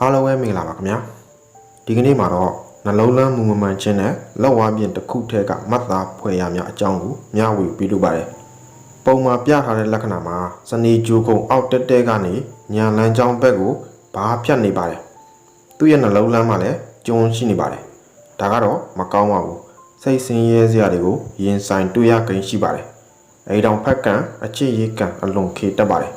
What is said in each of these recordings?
အားလုံးပဲမင်္ဂလာပါခင်ဗျာဒီကနေ့မှာတော့နှလုံးလန်းမူမမှန်ခြင်းနဲ့လက်ဝါးပြင်တစ်ခုထဲကမတ်သားဖွဲ့ရများအကြောင်းကိုမျှဝေပေးလိုပါတယ်ပုံမှာပြထားတဲ့လက္ခဏာမှာစနေဂျိုကုံအောက်တက်တဲကနေညာလန်းချောင်းဘက်ကိုဘာဖြတ်နေပါတယ်သူ့ရဲ့နှလုံးလန်းမှာလည်းကျုံရှိနေပါတယ်ဒါကတော့မကောင်းပါဘူးစိတ်ဆင်းရဲစရာတွေကိုရင်ဆိုင်တွေ့ရကိန်းရှိပါတယ်အဲဒီတောင်ဖက်ကံအချစ်ရေးကံအလွန်ခေတတ်ပါတယ်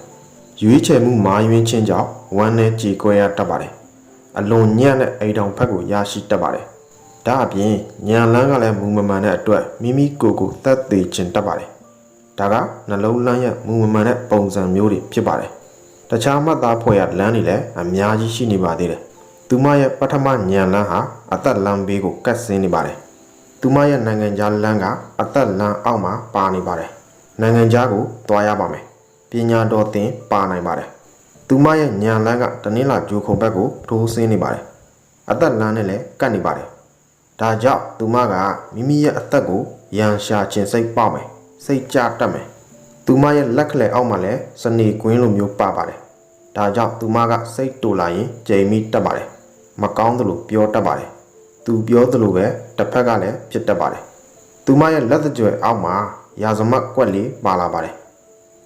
ရွေးချယ်မှုမာယွင်းခြင်းကြောင့်ဝမ်းနဲ့ကြေကွဲရတတ်ပါတယ်။အလွန်ညံ့တဲ့အိမ်တောင်ဖက်ကိုရရှိတတ်ပါတယ်။ဒါအပြင်ညံလန်းကလည်းမူမမှန်တဲ့အတွက်မိမိကိုယ်ကိုသတ်သေးခြင်းတတ်ပါတယ်။ဒါကနှလုံးလန်းရဲ့မူမမှန်တဲ့ပုံစံမျိုးတွေဖြစ်ပါတယ်။တခြားမှတ်သားဖွဲ့ရလန်းတွေလည်းအများကြီးရှိနေပါသေးတယ်။သူမရဲ့ပထမညံလန်းဟာအသက်လန်းဘေးကိုကတ်ဆင်းနေပါတယ်။သူမရဲ့နိုင်ငံခြားလန်းကအသက်လန်းအောက်မှာပါနေပါတယ်။နိုင်ငံခြားကိုသွားရပါမယ်။ ပညာတော်သင်ပါနိုင်ပါတယ်။သူမရဲ့ညာလန်းကတနင်္လာဂျိုခုံဘက်ကိုထိုးဆင်းနေပါတယ်။အသက်လန်းနဲ့လည်းကတ်နေပါတယ်။ဒါကြောင့်သူမကမိမိရဲ့အသက်ကိုရန်ရှာခြင်းစိတ်ပေါက်မယ်။စိတ်ကြတတ်မယ်။သူမရဲ့လက်ကလေးအောက်မှာလည်းစနေကွင်းလိုမျိုးပါပါတယ်။ဒါကြောင့်သူမကစိတ်တူလာရင်ကြိမ်မိတတ်ပါတယ်။မကောင်းသလိုပြောတတ်ပါတယ်။သူပြောသလိုပဲတစ်ဖက်ကလည်းဖြစ်တတ်ပါတယ်။သူမရဲ့လက်တကြွယ်အောက်မှာရာဇမတ်ကွက်လေးပါလာပါတယ်။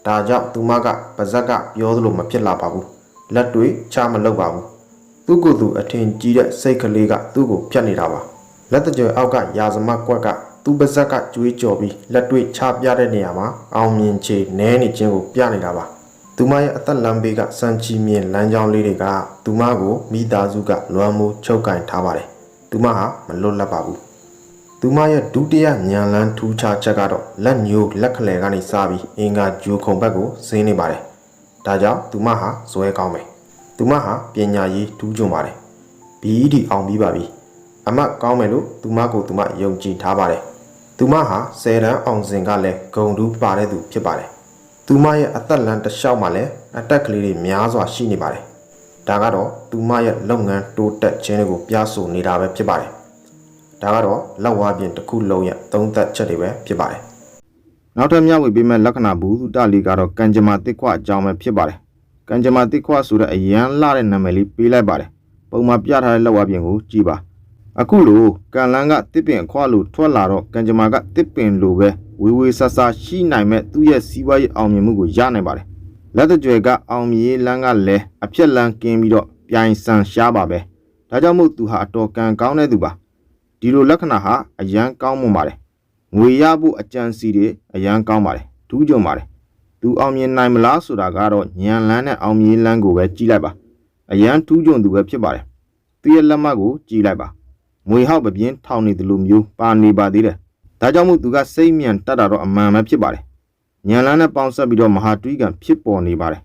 ဒါကြောင့်သူမကပါဇက်ကပြောသလိုမဖြစ်လာပါဘူးလက်တွေချမလုပ်ပါဘူးသူကိုယ်သူအထင်ကြီးတဲ့စိတ်ကလေးကသူ့ကိုဖြတ်နေတာပါလက်တကြွယ်အောက်ကရာဇမကွက်ကသူ့ပါဇက်ကကြွေးကြော်ပြီးလက်တွေချပြတဲ့နေရာမှာအောင်မြင်ချေနဲနေခြင်းကိုပြနေတာပါသူမရဲ့အသက်လမ်းဘေးကစံချီမြင်လမ်းကြောင်းလေးတွေကသူမကိုမိသားစုကလွမ်းမိုးချုပ်ကင်ထားပါတယ်သူမဟာမလွတ်လပ်ပါဘူး သူမရဲ့ဒုတိယညံလန်းထူးခြားချက်ကတော့လက်ညိုးလက်ခလဲကနေစပြီးအင်္ဂါဂျိုခုံဘက်ကိုဆင်းနေပါတယ်။ဒါကြောင့်သူမဟာဇွဲကောင်းမယ်။သူမဟာပညာရေးထူးချွန်ပါတယ်။ BED အောင်ပြီးပါပြီ။အမတ်ကောင်းမယ်လို့သူမကိုသူမယုံကြည်ထားပါတယ်။သူမဟာဆယ်တန်းအောင်စဉ်ကလည်းဂုံတူးပါတဲ့သူဖြစ်ပါတယ်။သူမရဲ့အသက်လန်းတစ်လျှောက်မှာလည်းအတက်ကလေးတွေများစွာရှိနေပါတယ်။ဒါကတော့သူမရဲ့လုပ်ငန်းတိုးတက်ခြင်းတွေကိုပြဆိုနေတာပဲဖြစ်ပါတယ်။ ဒါကတော့လက်ဝါးပြင်တစ်ခုလုံးရဲ့သုံးသက်ချက်တွေပဲဖြစ်ပါတယ်။နောက်ထပ်မျှဝေပေးမဲ့လက္ခဏာဘူးတလီကတော့ကံကြမ္မာတစ်ခွအကြောင်းပဲဖြစ်ပါတယ်။ကံကြမ္မာတစ်ခွဆိုတဲ့အရန်လှတဲ့နာမည်လေးပေးလိုက်ပါတယ်။ပုံမှာပြထားတဲ့လက်ဝါးပြင်ကိုကြည့်ပါ။အခုလိုကံလန်းကတစ်ပင်အခွလိုထွက်လာတော့ကံကြမ္မာကတစ်ပင်လိုပဲဝေဝေဆဆရှိနိုင်မဲ့သူ့ရဲ့စီးပွားရေးအောင်မြင်မှုကိုရနိုင်ပါတယ်။လက်တကြွယ်ကအောင်မြင်ရေးလန်းကလည်းအပြက်လန်းကင်းပြီးတော့ပြိုင်ဆန်ရှားပါပဲ။ဒါကြောင့်မို့သူဟာအတော်ကံကောင်းတဲ့သူပါ။ ဒီလိုလက္ခဏာဟာအယံကောင်းမွန်ပါတယ်ငွေရဖို့အကြံစီတွေအယံကောင်းပါတယ်ထူးကြုံပါတယ်သူအောင်မြင်နိုင်မလားဆိုတာကတော့ညံလန်းနဲ့အောင်မြင်လန်းကိုပဲကြည့်လိုက်ပါအယံထူးကြုံသူပဲဖြစ်ပါတယ်သူရဲ့လက်မှတ်ကိုကြည့်လိုက်ပါငွေဟောက်ပပြင်းထောင်နေတယ်လို့မျိုးပါနေပါသေးတယ်ဒါကြောင့်မို့သူကစိတ်မြန်တတ်တာတော့အမှန်ပဲဖြစ်ပါတယ်ညံလန်းနဲ့ပေါင်းဆက်ပြီးတော့မဟာတွီးကံဖြစ်ပေါ်နေပါတယ်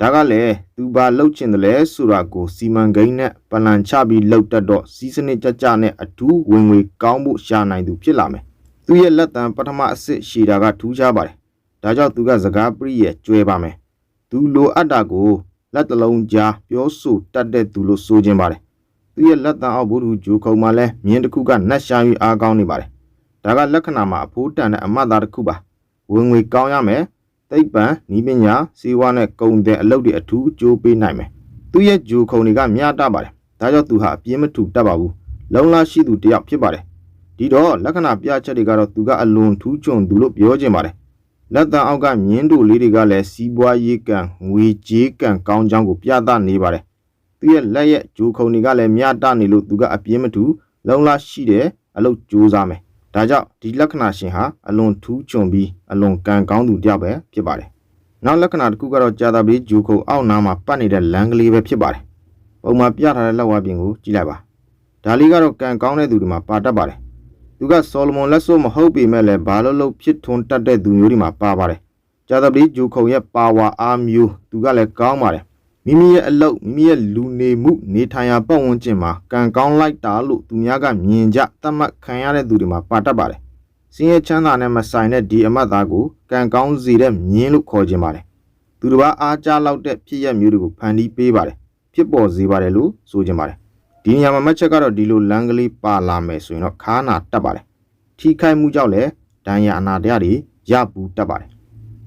ဒါကလည်းသူဘာလှုပ်ချင်တယ်လဲဆိုတာကိုစီမံကိန်းနဲ့ပလန်ချပြီးလှုပ်တတ်တော့စီးစနစ်ကြကြနဲ့အထူးဝင်ငွေကောင်းဖို့ရှာနိုင်သူဖြစ်လာမယ်။သူရဲ့လက်တံပထမအစစ်ရှည်တာကထူးခြားပါတယ်။ဒါကြောင့်သူကစကားပရိရဲ့ကျွဲပါမယ်။သူလိုအပ်တာကိုလက်တလုံးကြားပြောဆိုတတ်တဲ့သူလို့ဆိုခြင်းပါတယ်။သူရဲ့လက်တံအောက်ဘုဒ္ဓဂျိုခုံမှာလဲမြင်းတစ်ခုကနတ်ရှာ၍အားကောင်းနေပါတယ်။ဒါကလက္ခဏာမှာအဖိုးတန်တဲ့အမတ်သားတစ်ခုပါ။ဝင်ငွေကောင်းရမယ်။ သိပ္ပံဤပညာစီးပွားနဲ့ကုန်တဲ့အလုပ်တွေအထူးအကျိုးပေးနိုင်မယ်။သူရဲ့ဂျိုခုံတွေကမျှတပါတယ်။ဒါကြောင့်သူဟာအပြင်းမထူတတ်ပါဘူး။လုံလရှိသူတစ်ယောက်ဖြစ်ပါတယ်။ဒီတော့လက္ခဏာပြချက်တွေကတော့သူကအလွန်ထူးချွန်သူလို့ပြောခြင်းပါတယ်။လက်တံအောက်ကမြင်းတို့လေးတွေကလည်းစီးပွားရေးကံငွေကြေးကံကောင်းကြောင်းကိုပြသနေပါတယ်။သူရဲ့လက်ရဲ့ဂျိုခုံတွေကလည်းမျှတနေလို့သူကအပြင်းမထူလုံလရှိတဲ့အလုပ်ကြိုးစားမယ်။ ဒါကြောင့်ဒီလက္ခဏာရှင်ဟာအလွန်ထူးချွန်ပြီးအလွန်ကံကောင်းသူတစ်ယောက်ပဲဖြစ်ပါတယ်။နောက်လက္ခဏာတစ်ခုကတော့ကြာတာပလေးဂျိုခုံအောက်နားမှာပတ်နေတဲ့လမ်းကလေးပဲဖြစ်ပါတယ်။ပုံမှာပြထားတဲ့လက်ဝါးပြင်ကိုကြည့်လိုက်ပါ။ဒါလေးကတော့ကံကောင်းတဲ့သူတွေမှာပါတတ်ပါတယ်။သူကဆော်လမွန်လက်စွပ်မဟုတ်ပေမဲ့လည်းဘာလို့လို့ဖြစ်ထွန်းတတ်တဲ့သူမျိုးတွေမှာပါပါတယ်။ကြာတာပလေးဂျိုခုံရဲ့ပါဝါအားမျိုးသူကလည်းကောင်းပါတယ်။ မိမိရဲ့အလုပ်မိမိရဲ့လူနေမှုနေထိုင်ရာပတ်ဝန်းကျင်မှာကံကောင်းလိုက်တာလို့သူများကမြင်ကြသတ်မှတ်ခံရတဲ့သူတွေမှာပါတတ်ပါတယ်။စင်းရဲချမ်းသာနဲ့မဆိုင်တဲ့ဒီအမတ်သားကိုကံကောင်းစေတဲ့မြင်းလို့ခေါ်ခြင်းပါတယ်။သူတစ်ပါးအားကြားလောက်တဲ့ဖြစ်ရမျိုးတွေကိုဖန်တီးပေးပါတယ်။ဖြစ်ပေါ်စေပါတယ်လို့ဆိုခြင်းပါတယ်။ဒီနေရာမှာမှတ်ချက်ကတော့ဒီလိုလမ်းကလေးပါလာမယ်ဆိုရင်တော့ခါနာတက်ပါတယ်။ထိခိုက်မှုကြောင့်လည်းဒဏ်ရာအနာတရားတွေရပူတက်ပါတယ်။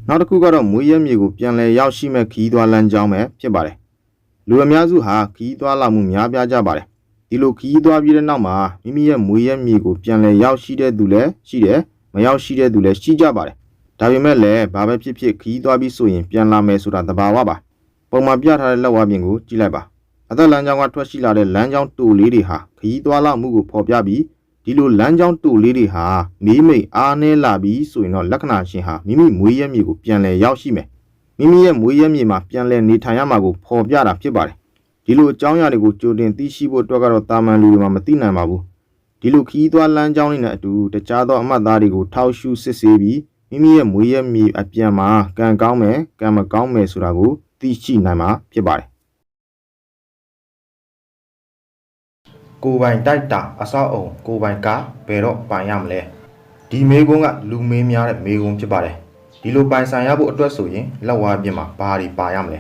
နောက်တစ်ခုကတော့မွေးရဲမြေကိုပြန်လည်ရောက်ရှိမဲ့ခီးသွွားလမ်းကြောင်းပဲဖြစ်ပါတယ်။လူလူအများစုဟာခီးသွားလာမှုများပြားကြပါတယ်ဒီလိုခီးသွားပြီးတဲ့နောက်မှာမိမိရဲ့မွေးရက်မြေကိုပြန်လည်ရောက်ရှိတဲ့သူလည်းရှိတယ်မရောက်ရှိတဲ့သူလည်းရှိကြပါတယ်ဒါပေမဲ့လည်းဘာပဲဖြစ်ဖြစ်ခီးသွားပြီးဆိုရင်ပြန်လာမယ်ဆိုတာသဘာဝပါပုံမှန်ပြထားတဲ့လက်ဝါးပြင်ကိုကြည့်လိုက်ပါအသက်လမ်းကြောင်းကထွက်ရှိလာတဲ့လမ်းကြောင်းတူလေးတွေဟာခီးသွားလာမှုကိုဖော်ပြပြီး ဒီလိုလမ်းကြောင်းတူလေးတွေဟာမေးမိတ်အားနည်းလာပြီးဆိုရင်တော့လက္ခဏာရှင်ဟာမိမိမွေးရက်မြေကိုပြန်လည်ရောက်ရှိမယ်မိမိရဲ့မွေးရက်မြေမှာပြန်လည်နေထိုင်ရမှာကိုဖော်ပြတာဖြစ်ပါတယ်ဒီလိုအကြောင်းအရာတွေကိုကြိုတင်သိရှိဖို့အတွက်ကတော့တာမန်လူတွေမှာမသိနိုင်ပါဘူးဒီလိုခီးသွွားလမ်းကြောင်းတွေနဲ့အတူတခြားသောအမှတ်သားတွေကိုထောက်ရှုစစ်ဆေးပြီးမိမိရဲ့မွေးရမြေအပြန်မှာကံကောင်းမယ်ကံမကောင်းမယ်ဆိုတာကိုသိရှိနိုင်မှာဖြစ်ပါတယ် ကိုယ်ပိုင်တိုက်တာအဆောက်အုံကိုယ်ပိုင်ကားဘယ်တော့ပိုင်ရမလဲဒီမေးခွန်းကလူမေးများတဲ့မေးခွန်းဖြစ်ပါတယ်ဒီလိုပိုင်ဆိုင်ရဖို့အတွက်ဆိုရင်လက်ဝါးပြင်မှာဘာတွေပါရမလဲ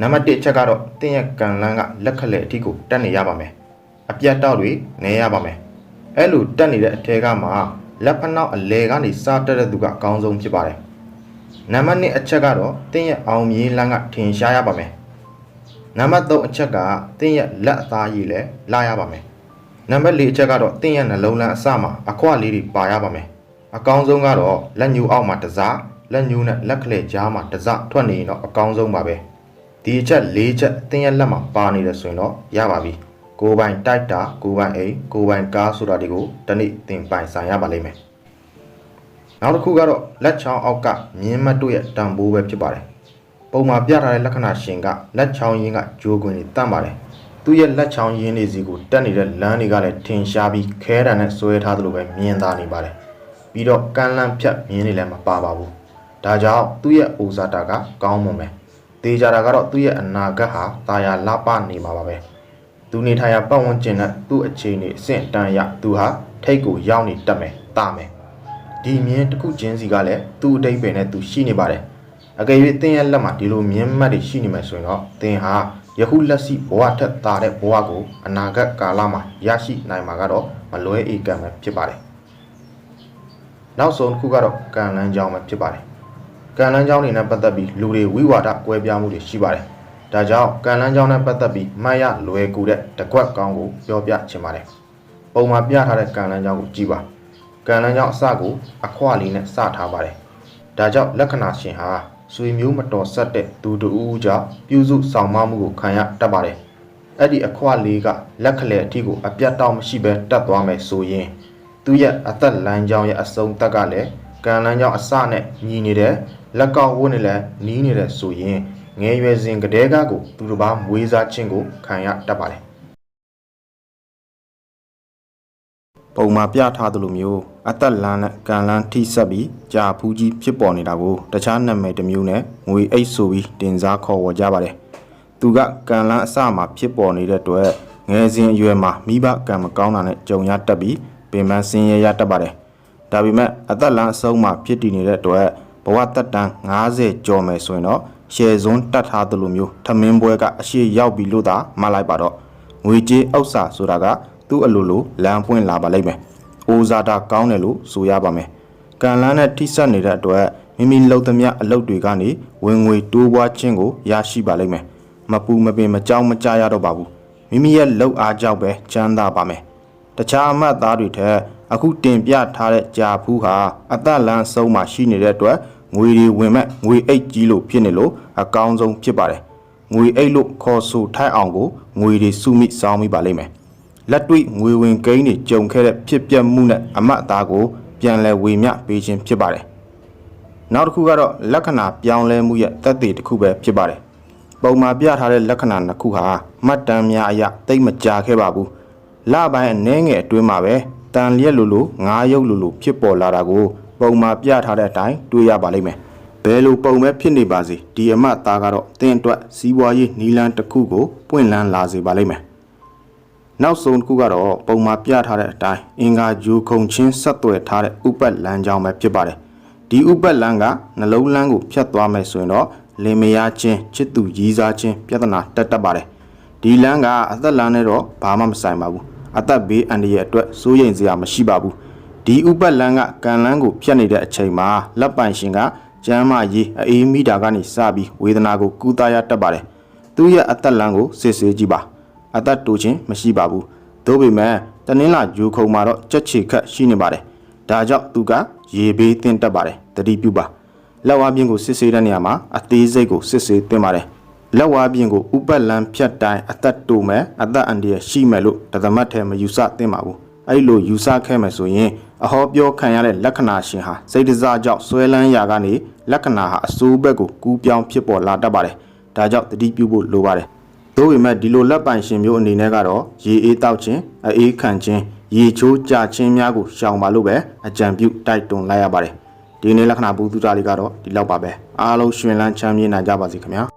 နံပါတ်1ချက်ကတော့တင်းရဲ့ကံလန်းကလက်ခလက်အထိကိုတက်နေရပါမယ်အပြတ်တောက်တွေနေရပါမယ်အဲ့လိုတက်နေတဲ့အထက်ကမှလက်ဖက်နောက်အလဲကနေစတက်တဲ့သူကအကောင်းဆုံးဖြစ်ပါတယ်နံပါတ်2အချက်ကတော့တင်းရဲ့အောင်မြေးလန်းကထင်ရှားရပါမယ် နံပါတ်3အချက်ကတင်းရဲ့လက်အသားရည်လည်းလာရပါမယ်နံပါတ်4အချက်ကတော့တင်းရဲ့နှလုံးလန်းအစမှာအခွလေးတွေပါရပါမယ်အကောင်းဆုံးကတော့လက်ညှိုးအောက်မှာတစ်စားလက်ညှိုးနဲ့လက်ကလေးကြားမှာတစ်စားထွက်နေရင်တော့အကောင်းဆုံးပါပဲဒီအချက်၄ချက်တင်းရဲ့လက်မှာပါနေတယ်ဆိုရင်တော့ရပါပြီကိုယ်ပိုင်တိုက်တာကိုယ်ပိုင်အိမ်ကိုယ်ပိုင်ကားဆိုတာတွေကိုတနေ့တင်ပိုင်ဆိုင်ရပါလိမ့်မယ်နောက်တစ်ခုကတော့လက်ချောင်းအောက်ကမြင်းမတ်တို့ရဲ့တံပိုးပဲဖြစ်ပါတယ် ပုံမှာပြထားတဲ့လက္ခဏာရှင်ကလက်ချောင်းရင်းကဂျိုးခွင်တွေတန့်ပါတယ်။သူ့ရဲ့လက်ချောင်းရင်းတွေစီကိုတက်နေတဲ့လမ်းတွေကလည်းထင်ရှားပြီးခဲတံနဲ့ဆွဲထားသလိုပဲမြင်သာနေပါတယ်။ပြီးတော့ကမ်းလန်းဖြတ်မြင်းတွေလည်းမပါပါဘူး။ဒါကြောင့်သူ့ရဲ့အိုဇာတာကကောင်းမွန်ပဲ။တေးကြတာကတော့သူ့ရဲ့အနာဂတ်ဟာတာယာလပနေမှာပါပဲ။သူနေထိုင်ရာပတ်ဝန်းကျင်နဲ့သူ့အခြေအနေအဆင့်တန်းရသူဟာထိတ်ကိုရောက်နေတတ်မယ်။တာမယ်။ဒီမြင်းတစ်ခုချင်းစီကလည်းသူ့အတိတ်ပဲနဲ့သူရှိနေပါတယ် အကယ်၍တင်းရဲ့လက်မှာဒီလိုမြင်းမှတ်တွေရှိနေမယ်ဆိုရင်တော့တင်းဟာယခုလက်ရှိဘဝထက်သာတဲ့ဘဝကိုအနာဂတ်ကာလမှာရရှိနိုင်မှာကတော့မလွဲဧကံပဲဖြစ်ပါတယ်နောက်ဆုံးတစ်ခုကတော့ကံလန်းကြောင်းပဲဖြစ်ပါတယ်ကံလန်းကြောင်းတွေနဲ့ပတ်သက်ပြီးလူတွေဝိဝါဒကွဲပြားမှုတွေရှိပါတယ်ဒါကြောင့်ကံလန်းကြောင်းနဲ့ပတ်သက်ပြီးမှတ်ရလွယ်ကူတဲ့တကွက်ကောင်းကိုပြောပြချင်ပါတယ်ပုံမှာပြထားတဲ့ကံလန်းကြောင်းကိုကြည့်ပါကံလန်းကြောင့်အစကိုအခွလေးနဲ့စထားပါတယ်။ဒါကြောင့်လက္ခဏာရှင်ဟာ ဆွေမျိုးမတော်ဆက်တဲ့သူတူဦးကြောင့်ပြုစုဆောင်မမှုကိုခံရတတ်ပါတယ်။အဲ့ဒီအခွလေးကလက်ခလဲအထိကိုအပြတ်တောက်မရှိဘဲတက်သွားမယ်ဆိုရင်သူ့ရဲ့အသက်လမ်းကြောင်းရဲ့အစုံတက်ကလည်းကံလန်းကြောင်းအစနဲ့ညီနေတယ်လက်ကောက်ဝတ်နေလည်းနီးနေတယ်ဆိုရင်ငယ်ရွယ်စဉ်ကတည်းကကိုသူတစ်ပါးမွေးစားခြင်းကိုခံရတတ်ပါတယ် ပုံမှာပြထားသလိုမျိုးအသက်လန်းနဲ့ကံလန်းထိဆက်ပြီးကြာဖူးကြီးဖြစ်ပေါ်နေတာကိုတခြားနာမည်တစ်မျိုးနဲ့ငွေအိတ်ဆိုပြီးတင်စားခေါ်ဝေါ်ကြပါတယ်သူကကံလန်းအစမှာဖြစ်ပေါ်နေတဲ့အတွက်ငယ်စဉ်အရွယ်မှာမိဘကံမကောင်းတာနဲ့ကြုံရတတ်ပြီးပင်ပန်းဆင်းရဲရတတ်ပါတယ်ဒါပေမဲ့အသက်လန်းအဆုံးမှာဖြစ်တည်နေတဲ့အတွက်ဘဝတက်တန်း90ကျော်မယ်ဆိုရင်တော့ရှယ်ဇွန်းတတ်ထားသလိုမျိုးထမင်းပွဲကအရှိရောက်ပြီလို့သာမှတ်လိုက်ပါတော့ငွေကြေးဥစ္စာဆိုတာက သူ့အလိုလိုလမ်းပွင့်လာပါလိမ့်မယ်။အိုဇာတာကောင်းတယ်လို့ဆိုရပါမယ်။ကံလန်းနဲ့ထိစပ်နေတဲ့အတွက်မိမိလှုပ်သမျှအလုပ်တွေကနေဝင်ငွေတိုးပွားခြင်းကိုရရှိပါလိမ့်မယ်။မပူမပင်မကြောက်မကြရတော့ပါဘူး။မိမိရဲ့လှုပ်အားကြောင့်ပဲချမ်းသာပါမယ်။တခြားအမှတ်သားတွေထက်အခုတင်ပြထားတဲ့ကြာဖူးဟာအသက်လန်းဆုံးမှရှိနေတဲ့အတွက်ငွေတွေဝင်မဲ့ငွေအိတ်ကြီးလို့ဖြစ်နေလို့အကောင်းဆုံးဖြစ်ပါတယ်။ငွေအိတ်လို့ခေါ်ဆိုထိုက်အောင်ကိုငွေတွေစုမိစောင်းမိပါလိမ့်မယ်။ လက်တွေ့ငွေဝင်ကိန်းတွေကြုံခဲ့တဲ့ဖြစ်ပျက်မှုနဲ့အမတ်အသားကိုပြန်လည်ဝေမျှပေးခြင်းဖြစ်ပါတယ်။နောက်တစ်ခုကတော့လက္ခဏာပြောင်းလဲမှုရဲ့သက်သေတစ်ခုပဲဖြစ်ပါတယ်။ပုံမှာပြထားတဲ့လက္ခဏာနှစ်ခုဟာမှတ်တမ်းများအရတိတ်မကြခဲ့ပါဘူး။လပိုင်းအနည်းငယ်အတွင်းမှာပဲတန်လျက်လိုလိုငါးရုပ်လိုလိုဖြစ်ပေါ်လာတာကိုပုံမှာပြထားတဲ့အတိုင်းတွေ့ရပါလိမ့်မယ်။ဘယ်လိုပုံပဲဖြစ်နေပါစေဒီအမတ်သားကတော့တင်းအတွက်စီးပွားရေးနီလန်းတစ်ခုကိုပွင့်လန်းလာစေပါလိမ့်မယ်။ နောက်ဆုံးတစ်ခုကတော့ပုံမှာပြထားတဲ့အတိုင်းအင်္ဂါဂျိုခုံချင်းဆက်သွယ်ထားတဲ့ဥပတ်လမ်းကြောင်းပဲဖြစ်ပါတယ်။ဒီဥပတ်လမ်းကနှလုံးလမ်းကိုဖြတ်သွားမယ်ဆိုရင်တော့လင်မယားချင်းချစ်သူရည်စားချင်းပြဿနာတက်တက်ပါတယ်။ဒီလမ်းကအသက်လမ်းနဲ့တော့ဘာမှမဆိုင်ပါဘူး။အသက်ဘေးအန္တရာယ်အတွက်စိုးရိမ်စရာမရှိပါဘူး။ဒီဥပတ်လမ်းကကံလမ်းကိုဖြတ်နေတဲ့အချိန်မှာလက်ပိုင်ရှင်ကကျမ်းမာရေးအေးမိတာကနေစပြီးဝေဒနာကိုကုသရတတ်ပါတယ်။သူ့ရဲ့အသက်လမ်းကိုစစ်ဆေးကြည့်ပါ အသက်တိုခြင်းမရှိပါဘူးသို့ပေမဲ့တနင်္လာယူခုံမှာတော့ကြက်ချေခတ်ရှိနေပါတယ်ဒါကြောင့်သူကရေဘေးတင်တက်ပါတယ်တတိပြုပါလက်ဝါးပြင်းကိုစစ်ဆေးတဲ့နေရာမှာအသေးစိတ်ကိုစစ်ဆေးသင့်ပါတယ်လက်ဝါးပြင်းကိုဥပတ်လန်းဖြတ်တိုင်းအသက်တိုမယ်အသက်အန္တရာယ်ရှိမယ်လို့တသမတ်ထဲမယူဆသင့်ပါဘူးအဲ့လိုယူဆခဲ့မယ်ဆိုရင်အဟောပြောခံရတဲ့လက္ခဏာရှင်ဟာစိတ်တစားကြောင့်ဆွဲလန်းရာကနေလက္ခဏာဟာအဆိုးဘက်ကိုကူးပြောင်းဖြစ်ပေါ်လာတတ်ပါတယ်ဒါကြောင့်တတိပြုဖို့လိုပါတယ် သို့ပေမဲ့ဒီလိုလက်ပိုင်ရှင်မျိုးအနေနဲ့ကတော့ရေအေးတောက်ခြင်းအေးခံခြင်းရေချိုးကြခြင်းများကိုရှောင်ပါလို့ပဲအကြံပြုတိုက်တွန်းလိုက်ရပါတယ်ဒီနေ့လက္ခဏာဘူသူတာလေးကတော့ဒီလောက်ပါပဲအားလုံးရှင်လန်းချမ်းမြေ့နိုင်ကြပါစေခင်ဗျာ